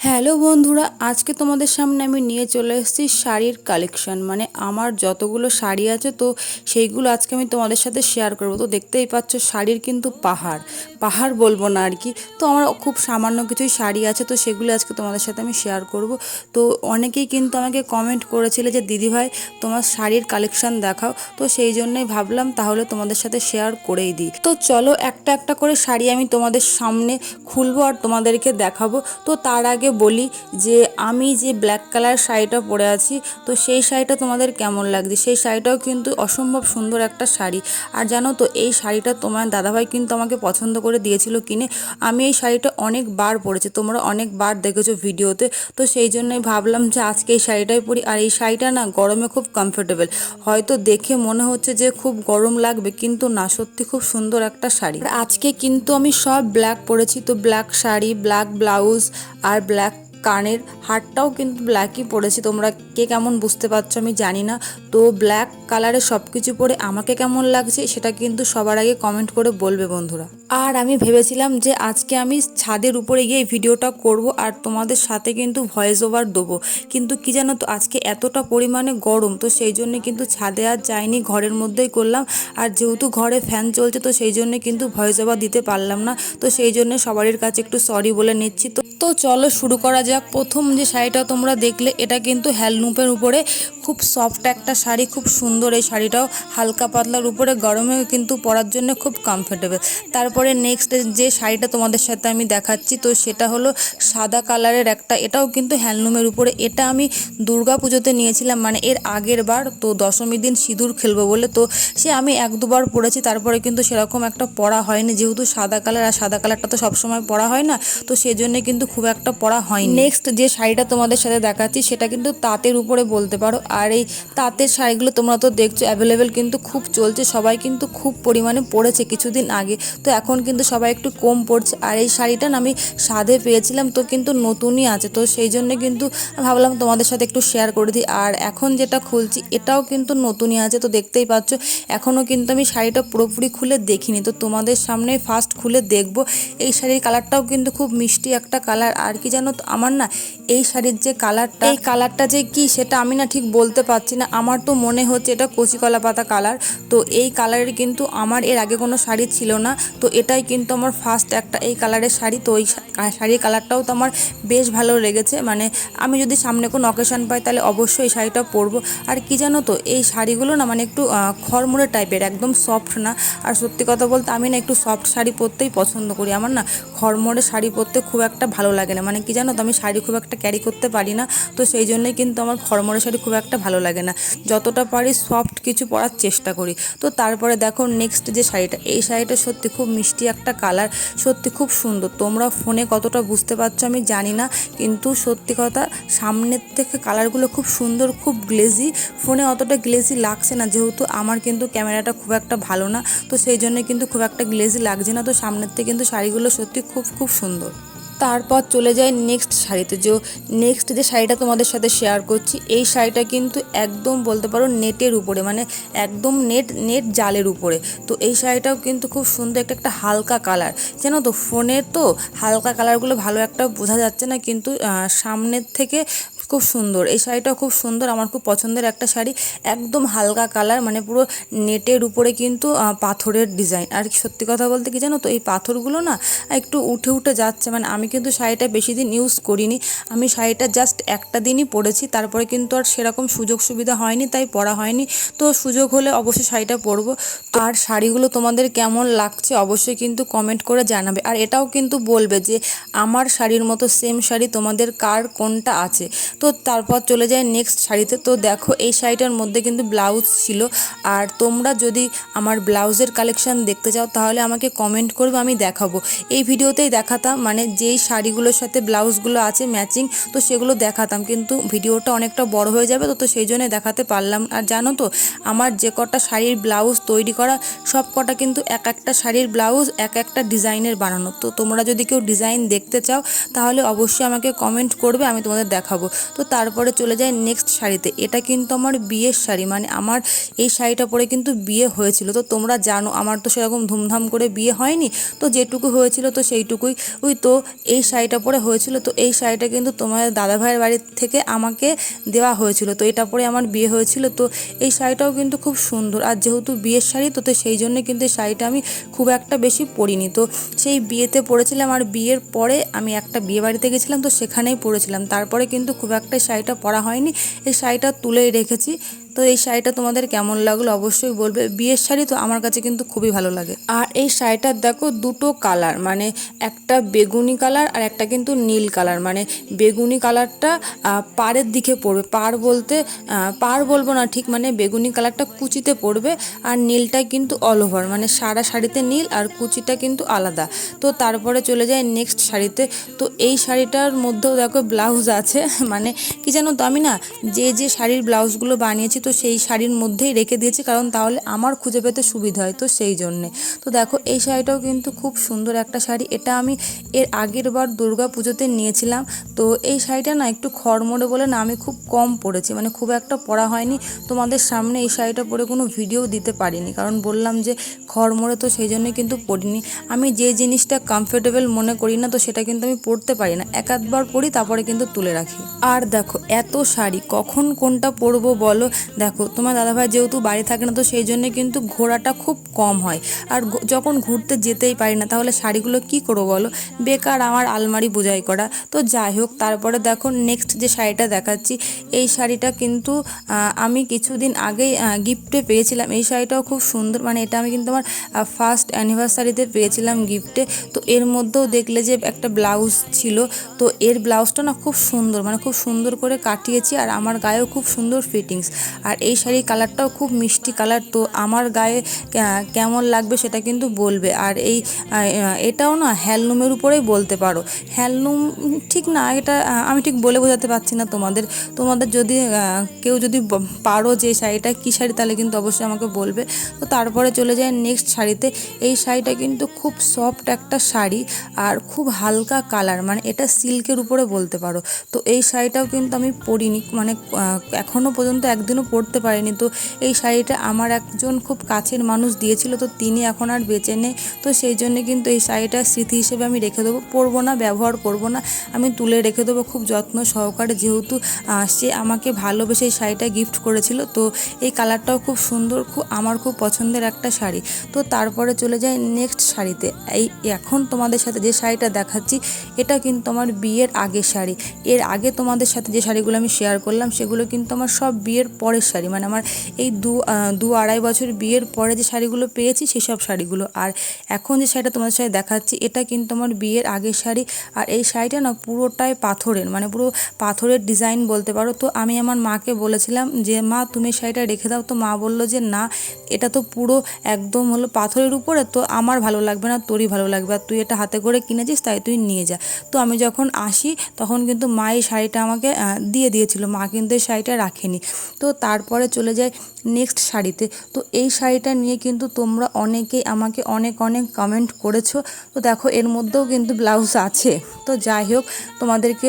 Hello বন্ধুরা, আজকে তোমাদের সামনে আমি নিয়ে চলে এসেছি শাড়ির কালেকশন মানে আমার যতগুলো শাড়ি আছে তো সেইগুলো আজকে আমি তোমাদের সাথে শেয়ার করব। তো দেখতেই পাচ্ছ শাড়ির কিন্তু পাহাড়। পাহাড় বলব না আর কি। তো আমার খুব সামান্য কিছুই শাড়ি আছে তো সেগুলো আজকে তোমাদের সাথে আমি শেয়ার করব। তো অনেকেই কিন্তু আমাকে কমেন্ট করেছিল যে দিদিভাই তোমার শাড়ির কালেকশন দেখাও। তো সেই জন্যই ভাবলাম তাহলে তোমাদের সাথে শেয়ার করেই দিই। তো চলো একটা একটা করে শাড়ি আমি তোমাদের সামনে খুলবো আর তোমাদেরকে দেখাবো। তো তার আগে বলি যে আমি যে ব্ল্যাক কালার শাড়িটা পরে আছি, তো সেই শাড়িটা তোমাদের কেমন লাগছে? সেই শাড়িটাও কিন্তু অসম্ভব সুন্দর একটা শাড়ি। আর জানো তো, এই শাড়িটা তোমার দাদাভাই কিন্তু আমাকে পছন্দ করে দিয়েছিল কিনে। আমি এই শাড়িটা অনেকবার পরেছি, তোমরা অনেকবার দেখেছ ভিডিওতে। তো সেই জন্যই ভাবলাম যে আজকে এই শাড়িটাই পরি। আর এই শাড়িটা না গরমে খুব কমফোর্টেবল হয়তো দেখে মনে হচ্ছে যে খুব গরম লাগবে, কিন্তু না, সত্যি খুব সুন্দর একটা শাড়ি। আজকে কিন্তু আমি সব ব্ল্যাক পরেছি। তো ব্ল্যাক শাড়ি ব্ল্যাক ব্লাউজ আর ব্ল্যাক কানের হারটাও কিন্তু ব্ল্যাকই পড়েছে। তোমরা কে কেমন বুঝতে পারছ আমি জানি না। তো ব্ল্যাক কালারের সব কিছু পরে আমাকে কেমন লাগছে সেটা কিন্তু সবার আগে কমেন্ট করে বলবে বন্ধুরা। আর আমি ভেবেছিলাম যে আজকে আমি ছাদের উপরে গিয়ে ভিডিওটা করব আর তোমাদের সাথে কিন্তু ভয়েস ওভার দেবো। কিন্তু কি জানো তো, আজকে এতটা পরিমাণে গরম, তো সেই জন্য কিন্তু ছাদে আর যাইনি, ঘরের মধ্যেই করলাম। আর যেহেতু ঘরে ফ্যান চলছে, তো সেই জন্য কিন্তু ভয়েস ওভার দিতে পারলাম না। তো সেই জন্য সবারই কাছে একটু সরি বলে নিচ্ছি। তো তো চলো শুরু করা যাক, প্রথম যে শাড়িটা তোমরা দেখলে, এটা কিন্তু হ্যান্ডলুমের উপরে খুব সফট একটা শাড়ি, খুব সুন্দর এই শাড়িটাও। হালকা পাতলার উপরে গরমে কিন্তু পরার জন্য খুব কমফোর্টেবল তারপরে নেক্সট যে শাড়িটা তোমাদের সাথে আমি দেখাচ্ছি, তো সেটা হলো সাদা কালারের একটা, এটাও কিন্তু হ্যান্ডলুমের উপরে। এটা আমি দুর্গা পুজোতে নিয়েছিলাম মানে এর আগের বার, তো দশমী দিন সিঁদুর খেলব বলে, তো সে আমি এক দুবার পরেছি, তারপরে কিন্তু সেরকম একটা পরা হয়নি, যেহেতু সাদা কালার আর সাদা কালারটা তো সবসময় পরা হয় না, তো সেজন্য কিন্তু খুব একটা পরা হয়নি। নেক্সট যে শাড়িটা তোমাদের সাথে দেখাচ্ছি, সেটা কিন্তু তাঁতের উপরে বলতে পারো। আর এই তাঁতের শাড়িগুলো তোমরা তো দেখছ অ্যাভেলেবেল কিন্তু খুব চলছে, সবাই কিন্তু খুব পরিমাণে পড়েছে কিছুদিন আগে। তো এখন কিন্তু সবাই একটু কম পড়ছে আর এই শাড়িটা আমি সাধে পেয়েছিলাম, তো কিন্তু নতুনই আছে। তো সেই জন্য কিন্তু ভাবলাম তোমাদের সাথে একটু শেয়ার করে দিই। আর এখন যেটা খুলছি, এটাও কিন্তু নতুনই আছে, তো দেখতেই পাচ্ছ। এখনও কিন্তু আমি শাড়িটা পুরোপুরি খুলে দেখিনি। তো তোমাদের সামনে ফার্স্ট খুলে দেখব। এই শাড়ির কালারটাও কিন্তু খুব মিষ্টি একটা কালার আর কি জানো তো আমার না এই শাড়ির যে কালারটা, এই কালারটা যে কি সেটা আমি না ঠিক বলতে পারছি না। আমার তো মনে হচ্ছে এটা কচি কলা পাতা কালার। তো এই কালারের কিন্তু আমার এর আগে কোনো শাড়ি ছিল না। তো এটাই কিন্তু আমার ফার্স্ট একটা এই কালারের শাড়ি। তো ওই শাড়ির কালারটাও তো আমার বেশ ভালো লেগেছে। মানে আমি যদি সামনে কোনো অকেশন পাই তাহলে অবশ্যই এই শাড়িটা পরবো। আর কি জানো তো, এই শাড়িগুলো না মানে একটু খড়মুড়ে টাইপের একদম সফট না। আর সত্যি কথা বলতে আমি না একটু সফট শাড়ি পরতেই পছন্দ করি। আমার না খড়মুড়ে শাড়ি পরতে খুব একটা ভালো লাগে না। মানে কি জানো তো, আমি শাড়ি খুব একটা ক্যারি করতে পারি না, তো সেই জন্যই কিন্তু আমার খড়মড়ে শাড়ি খুব একটা ভালো লাগে না। যতটা পারি সফট কিছু পরার চেষ্টা করি। তো তারপরে দেখো নেক্সট যে শাড়িটা, এই শাড়িটা সত্যি খুব মিষ্টি একটা কালার সত্যি খুব সুন্দর। তোমরা ফোনে কতটা বুঝতে পারছ আমি জানি না, কিন্তু সত্যি কথা সামনের থেকে কালারগুলো খুব সুন্দর, খুব গ্লেজি ফোনে অতটা গ্লেজি লাগছে না, যেহেতু আমার কিন্তু ক্যামেরাটা খুব একটা ভালো না, তো সেই জন্য কিন্তু খুব একটা গ্লেজি লাগছে না, তো সামনের থেকে কিন্তু শাড়িগুলো সত্যি খুব খুব সুন্দর। তারপর চলে যাই নেক্সট শাড়িতে। যে নেক্সট যে শাড়িটা তোমাদের সাথে শেয়ার করছি, এই শাড়িটা কিন্তু একদম বলতে পারো নেটের উপরে মানে একদম নেট নেট জালের উপরে। তো এই শাড়িটাও কিন্তু খুব সুন্দর একটা একটা হালকা কালার জানো তো, ফোনের তো হালকা কালারগুলো ভালো একটা বোঝা যাচ্ছে না, কিন্তু সামনের থেকে খুব সুন্দর। এই শাড়িটাও খুব সুন্দর, আমার খুব পছন্দের একটা শাড়ি। একদম হালকা কালার মানে পুরো নেটের উপরে কিন্তু পাথরের ডিজাইন আর সত্যি কথা বলতে কি জানো তো, এই পাথরগুলো না একটু উঠে উঠে যাচ্ছে মানে আমি কিন্তু শাড়িটা বেশি দিন ইউজ করিনি। আমি শাড়িটা জাস্ট একটা দিনই পরেছি, তারপরে কিন্তু আর সেরকম সুযোগ সুবিধা হয়নি, তাই পরা হয়নি। তো সুযোগ হলে অবশ্যই শাড়িটা পরবো। আর শাড়িগুলো তোমাদের কেমন লাগছে অবশ্যই কিন্তু কমেন্ট করে জানাবে। আর এটাও কিন্তু বলবে যে, আমার শাড়ির মতো সেম শাড়ি তোমাদের কার কোনটা আছে? তো তারপর চলে যায় নেক্সট শাড়িতে। তো দেখো, এই শাড়িটার মধ্যে কিন্তু ব্লাউজ ছিল। আর তোমরা যদি আমার ব্লাউজের কালেকশান দেখতে চাও, তাহলে আমাকে কমেন্ট করবে, আমি দেখাবো। এই ভিডিওতেই দেখাতাম মানে যেই শাড়িগুলোর সাথে ব্লাউজগুলো আছে ম্যাচিং, তো সেগুলো দেখাতাম। কিন্তু ভিডিওটা অনেকটা বড় হয়ে যাবে, তো তো সেই জন্য দেখাতে পারলাম। আর জানো তো, আমার যে কটা শাড়ির ব্লাউজ তৈরি করা, সব কটা কিন্তু এক একটা শাড়ির ব্লাউজ, এক একটা ডিজাইনের বানানো। তো তোমরা যদি কেউ ডিজাইন দেখতে চাও, তাহলে অবশ্যই আমাকে কমেন্ট করবে, আমি তোমাদের দেখাবো। তো তারপরে চলে যাই নেক্সট শাড়িতে। এটা কিন্তু আমার বিয়ের শাড়ি মানে আমার এই শাড়িটা পরে কিন্তু বিয়ে হয়েছিল। তো তোমরা জানো, আমার তো সেরকম ধুমধাম করে বিয়ে হয়নি। তো যেটুকু হয়েছিল তো সেইটুকুই। ওই তো এই শাড়িটা পরে হয়েছিল, তো এই শাড়িটা কিন্তু তোমার দাদাভাইয়ের বাড়ি থেকে আমাকে দেওয়া হয়েছিল, তো এটা পরে আমার বিয়ে হয়েছিল, তো এই শাড়িটাও কিন্তু খুব সুন্দর। আর যেহেতু বিয়ের শাড়ি, তো তো সেই জন্য কিন্তু এই শাড়িটা আমি খুব একটা বেশি পরিনি, তো সেই বিয়েতে পরেছিলাম আর বিয়ের পরে আমি একটা বিয়ে বাড়িতে গেছিলাম, তো সেখানেই পরেছিলাম। তারপরে কিন্তু খুব একটা শাড়িটা পরা হয়নি। এই শাড়িটা তুলেই রেখেছি। তো এই শাড়িটা তোমাদের কেমন লাগল অবশ্যই বলবে। বিয়ের শাড়ি তো আমার কাছে কিন্তু খুবই ভালো লাগে। আর এই শাড়িটার দেখো দুটো কালার মানে একটা বেগুনি কালার আর একটা কিন্তু নীল কালার। মানে বেগুনি কালারটা পাড়ের দিকে পড়বে। পাড় বলতে পাড় বলব না ঠিক মানে বেগুনি কালারটা কুচিতে পড়বে আর নীলটা কিন্তু অল ওভার মানে সারা শাড়িতে নীল আর কুচিটা কিন্তু আলাদা। তো তারপরে চলে যায় নেক্সট শাড়িতে। তো এই শাড়িটার মধ্যেও দেখো ব্লাউজ আছে মানে কি জানো তো আমি না, যে যে শাড়ির ব্লাউজগুলো বানিয়েছি, তো সেই শাড়ির মধ্যেই রেখে দিয়েছি, কারণ তাহলে আমার খুঁজে পেতে সুবিধা হয় তো সেই জন্যে। তো দেখো, এই শাড়িটাও কিন্তু খুব সুন্দর একটা শাড়ি। এটা আমি এর আগের বার দুর্গা পুজোতে নিয়েছিলাম। তো এই শাড়িটা না একটু খড়মড়ে বলে না, আমি খুব কম পরেছি। মানে খুব একটা পরা হয়নি। তোমাদের সামনে এই শাড়িটা পরে কোনো ভিডিও দিতে পারিনি, কারণ বললাম যে খড়মড়ে তো সেই জন্যই কিন্তু পরিনি। আমি যে জিনিসটা কমফোর্টেবল মনে করি না, তো সেটা কিন্তু আমি পরতে পারি না। এক আধবার পরি, তারপরে কিন্তু তুলে রাখি। আর দেখো, এত শাড়ি, কখন কোনটা পরবো বলো? দেখো, তোমার দাদাভাই যেহেতু বাড়ি থাকে না তো সেই জন্য কিন্তু ঘোরাটা খুব কম হয়। আর যখন ঘুরতে যেতেই পারি না, তাহলে শাড়িগুলো কি করব বলো? বেকার আমার আলমারি বোঝাই করা। তো যাই হোক, তারপরে দেখো নেক্সট যে শাড়িটা দেখাচ্ছি, এই শাড়িটা কিন্তু আমি কিছুদিন আগেই গিফটে পেয়েছিলাম। এই শাড়িটাও খুব সুন্দর মানে এটা আমি কিন্তু আমার ফার্স্ট অ্যানিভার্সারিতে পেয়েছিলাম গিফটে তো এর মধ্যেও দেখলে যে একটা ব্লাউজ ছিল, তো এর ব্লাউজটা না খুব সুন্দর মানে খুব সুন্দর করে কাটিয়েছি। আর আমার গায়েও খুব সুন্দর ফিটিংস আর এই শাড়ির কালারটাও খুব মিষ্টি কালার, তো আমার গায়ে কেমন লাগবে সেটা কিন্তু বলবে। আর এই এটাও না হ্যান্ডলুমের উপরেই বলতে পারো। হ্যান্ডলুম ঠিক না, এটা আমি ঠিক বলে বোঝাতে পারছি না তোমাদের। তোমাদের যদি কেউ যদি পারো যে শাড়িটা, কী শাড়ি তাহলে কিন্তু অবশ্যই আমাকে বলবে। তো তারপরে চলে যায় নেক্সট শাড়িতে। এই শাড়িটা কিন্তু খুব সফট একটা শাড়ি আর খুব হালকা কালার মানে এটা সিল্কের উপরে বলতে পারো। তো এই শাড়িটাও কিন্তু আমি পরিনি মানে এখনও পর্যন্ত একদিনও পরতে পারিনি। তো এই শাড়িটা আমার একজন খুব কাছের মানুষ দিয়েছিল, তো তিনি এখন আর বেঁচে নেই। তো সেই জন্য কিন্তু এই শাড়িটা স্মৃতি হিসেবে আমি রেখে দেবো। পরবো না, ব্যবহার করব না। আমি তুলে রেখে দেবো খুব যত্ন সহকারে। যেহেতু সে আমাকে ভালোবেসে এই শাড়িটা গিফট করেছিল, তো এই কালারটাও খুব সুন্দর, খুব আমার খুব পছন্দের একটা শাড়ি। তো তারপরে চলে যাই নেক্সট শাড়িতে। এই এখন তোমাদের সাথে যে শাড়িটা দেখাচ্ছি, এটা কিন্তু আমার বিয়ের আগের শাড়ি। এর আগে তোমাদের সাথে যে শাড়িগুলো আমি শেয়ার করলাম, সেগুলো কিন্তু আমার সব বিয়ের পরের শাড়ি মানে আমার এই দু দু আড়াই বছর বিয়ের পরে যে শাড়িগুলো পেয়েছি সেসব শাড়িগুলো। আর এখন যে শাড়িটা তোমাদের সাথে দেখাচ্ছি, এটা কিন্তু আমার বিয়ের আগের শাড়ি। আর এই শাড়িটা না পুরোটাই পাথরের মানে পুরো পাথরের ডিজাইন বলতে পারো। তো আমি আমার মাকে বলেছিলাম যে, মা, তুমি শাড়িটা রেখে দাও। তো মা বলল যে, না, এটা তো পুরো একদম হলো পাথরের উপরে, তো আমার ভালো লাগবে না, তোরই ভালো লাগবে। আর তুই এটা হাতে করে কিনেছিস, তাই তুই নিয়ে যা। তো আমি যখন আসি, তখন কিন্তু মা এই শাড়িটা আমাকে দিয়ে দিয়েছিল। মা কিন্তু এই শাড়িটা রাখেনি। তো তারপরে চলে যায় নেক্সট শাড়িতে। তো এই শাড়িটা নিয়ে কিন্তু তোমরা অনেকেই আমাকে অনেক অনেক কমেন্ট করেছ। তো দেখো, এর মধ্যেও কিন্তু ব্লাউজ আছে। তো যাই হোক, তোমাদেরকে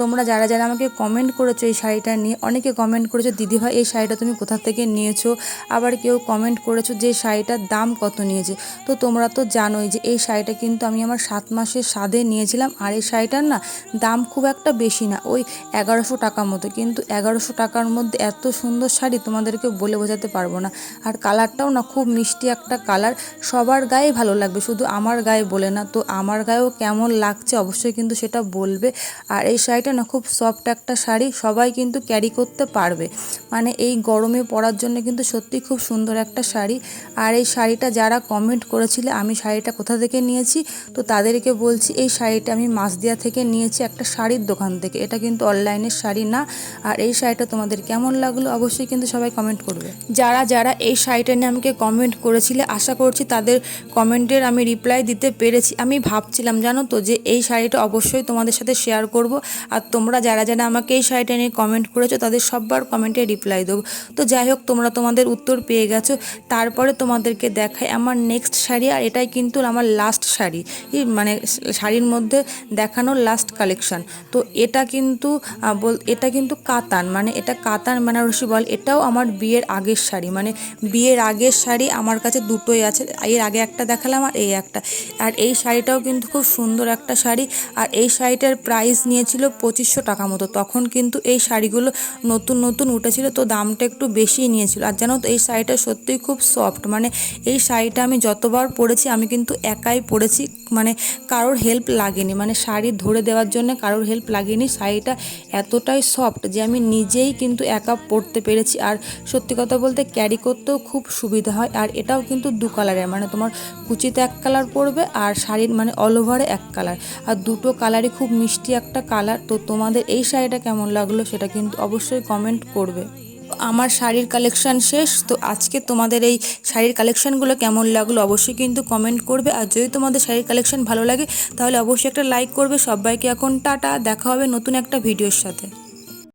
তোমরা যারা যারা আমাকে কমেন্ট করেছ এই শাড়িটা নিয়ে, অনেকে কমেন্ট করেছ দিদিভাই এই শাড়িটা তুমি কোথা থেকে নিয়েছো? আবার কেউ কমেন্ট করেছ যে শাড়িটার দাম কত নিয়েছে। তো তোমরা তো জানোই যে এই শাড়িটা কিন্তু আমি আমার সাত মাসের স্বাদে নিয়েছিলাম। আর এই শাড়িটার না দাম খুব একটা বেশি না, ওই এগারোশো টাকার মতো। কিন্তু এগারোশো টাকার মধ্যে এত সুন্দর শাড়ি তোমাদেরকে বলে বোঝাতে পারব না। আর কালারটাও না খুব মিষ্টি একটা কালার। সবার গায়ে ভালো লাগবে, শুধু আমার গায়ে বলে না। তো আমার গায়েও কেমন লাগছে অবশ্যই কিন্তু সেটা বলবে। আর এই শাড়িটা না খুব সফট একটা শাড়ি, সবাই কিন্তু ক্যারি করতে পারবে। মানে এই গরমে পরার জন্য কিন্তু সত্যি খুব সুন্দর একটা শাড়ি। আর এই শাড়িটা যারা কমেন্ট করেছিলে, আমি শাড়িটা কোথা থেকে নিয়েছি? তো তাদেরকে বলছি, এই শাড়িটা আমি মাসদিয়া থেকে নিয়েছি একটা শাড়ির দোকান থেকে। এটা কিন্তু অনলাইনের শাড়ি না। আর এই শাড়িটা তোমাদের কেমন লাগল অবশ্যই কিন্তু সবাই কমেন্ট করবে। যারা যারা এই শাড়িটা নিয়ে আমাকে কমেন্ট করেছিলে, আশা করছি তাদের কমেন্টের আমি রিপ্লাই দিতে পেরেছি। আমি ভাবছিলাম, জানো তো, যে এই শাড়িটা অবশ্যই তোমাদের সাথে শেয়ার করব। আর তোমরা যারা যারা আমাকে এই শাড়িটা নিয়ে কমেন্ট করেছ, তাদের সববার কমেন্টে রিপ্লাই দেবো। তো যাই হোক, তোমরা তোমাদের উত্তর পেয়ে গেছো। তারপরে তোমাদেরকে দেখাই আমার নেক্সট শাড়ি, আর এটাই কিন্তু আমার লাস্ট শাড়ি। মানে শাড়ির মধ্যে দেখানোর লাস্ট কালেকশন তো এটা কিন্তু এটা কিন্তু কাতান মানে এটা কাতান বেনারসি বল। এটাও আমার বিয়ের আগের শাড়ি মানে বিয়ের আগের শাড়ি আমার কাছে দুটোই আছে। এর আগে একটা দেখালাম আর এই একটা। আর এই শাড়িটাও কিন্তু খুব সুন্দর একটা শাড়ি। আর এই শাড়িটার প্রাইস নিয়েছিল পঁচিশশো টাকা মতো। তখন কিন্তু এই শাড়িগুলো নতুন নতুন উঠেছিল, তো দামটা একটু বেশিই নিয়েছিল। আর জানো তো, এই শাড়িটা সত্যিই খুব সফট মানে এই শাড়িটা আমি যতবার পরেছি, আমি কিন্তু একাই পরেছি মানে কারোর হেল্প লাগেনি। মানে শাড়ি ধরে দেওয়ার জন্য কারোর হেল্প লাগেনি। শাড়িটা এতটাই সফট যে আমি নিজেই কিন্তু একা পরতে পেরেছি। আর সত্যি কথা বলতে ক্যারি করতেও খুব সুবিধা হয়, আর এটাও কিন্তু দু কালারের মানে তোমার কুচিতে এক কালার পড়বে আর শাড়ির মানে অল ওভারে এক কালার আর দুটো কালারই খুব মিষ্টি একটা কালার তো তোমাদের এই শাড়িটা কেমন লাগল সেটা কিন্তু অবশ্যই কমেন্ট করবে। আমার শাড়ির কালেকশন শেষ, তো আজকে তোমাদের এই শাড়ির কালেকশনগুলো কেমন লাগল অবশ্যই কিন্তু কমেন্ট করবে। আর যদি তোমাদের শাড়ির কালেকশন ভালো লাগে, তাহলে অবশ্যই একটা লাইক করবে। সবাইকে এখন টাটা, দেখা হবে নতুন একটা ভিডিওর সাথে।